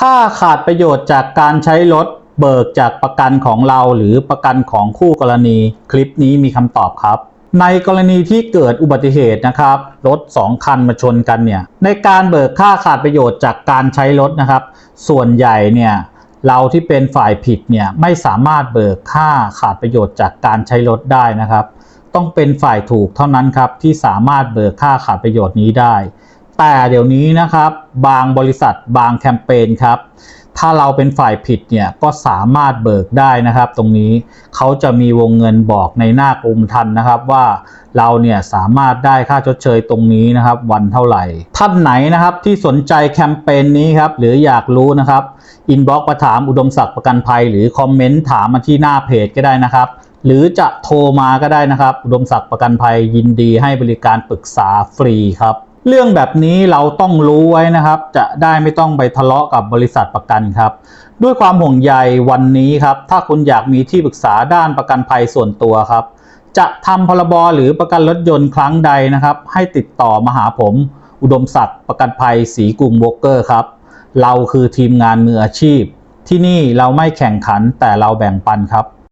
ค่าขาดประโยชน์จากการใช้รถเบิกจากประกันของเราหรือประกันของคู่กรณี คลิปนี้มีคำตอบครับ ในกรณีที่เกิดอุบัติเหตุนะครับ รถ 2 คันมาชนกันเนี่ยในการเบิกค่าขาดประโยชน์จากการใช้รถนะครับ ส่วนใหญ่เนี่ยเราที่เป็นฝ่ายผิดเนี่ยไม่สามารถเบิกค่าขาดประโยชน์จากการใช้รถได้นะครับ ต้องเป็นฝ่ายถูกเท่านั้นครับที่สามารถเบิกค่าขาดประโยชน์นี้ได้ แต่เดี๋ยวนี้นะครับ บางบริษัทบางแคมเปญครับ ถ้าเราเป็นฝ่ายผิดเนี่ยก็สามารถเบิกได้นะครับ ตรงนี้เขาจะมีวงเงินบอกในหน้ากรมธรรม์นะครับว่าเราเนี่ยสามารถได้ค่าชดเชยตรงนี้นะครับ วันเท่าไหร่ ท่านไหนนะครับที่สนใจแคมเปญนี้ครับ หรืออยากรู้นะครับอินบ็อกมาถามอุดมศักดิ์ประกันภัย หรือคอมเมนต์ถามมาที่หน้าเพจก็ได้นะครับหรือจะโทรมาก็ได้นะครับ อุดมศักดิ์ประกันภัยยินดีให้บริการปรึกษาฟรีครับ เรื่องแบบนี้เราต้องรู้ไว้นะครับ จะได้ไม่ต้องไปทะเลาะกับบริษัทประกันครับ ด้วยความห่วงใยวันนี้ครับ ถ้าคุณอยากมีที่ปรึกษาด้านประกันภัยส่วนตัวครับ จะทำพรบหรือประกันรถยนต์ครั้งใดนะครับ ให้ติดต่อมาหาผม อุดมศักดิ์ประกันภัยสีกลุ่มวอเกอร์ครับ เราคือทีมงานมืออาชีพ ที่นี่เราไม่แข่งขันแต่เราแบ่งปันครับ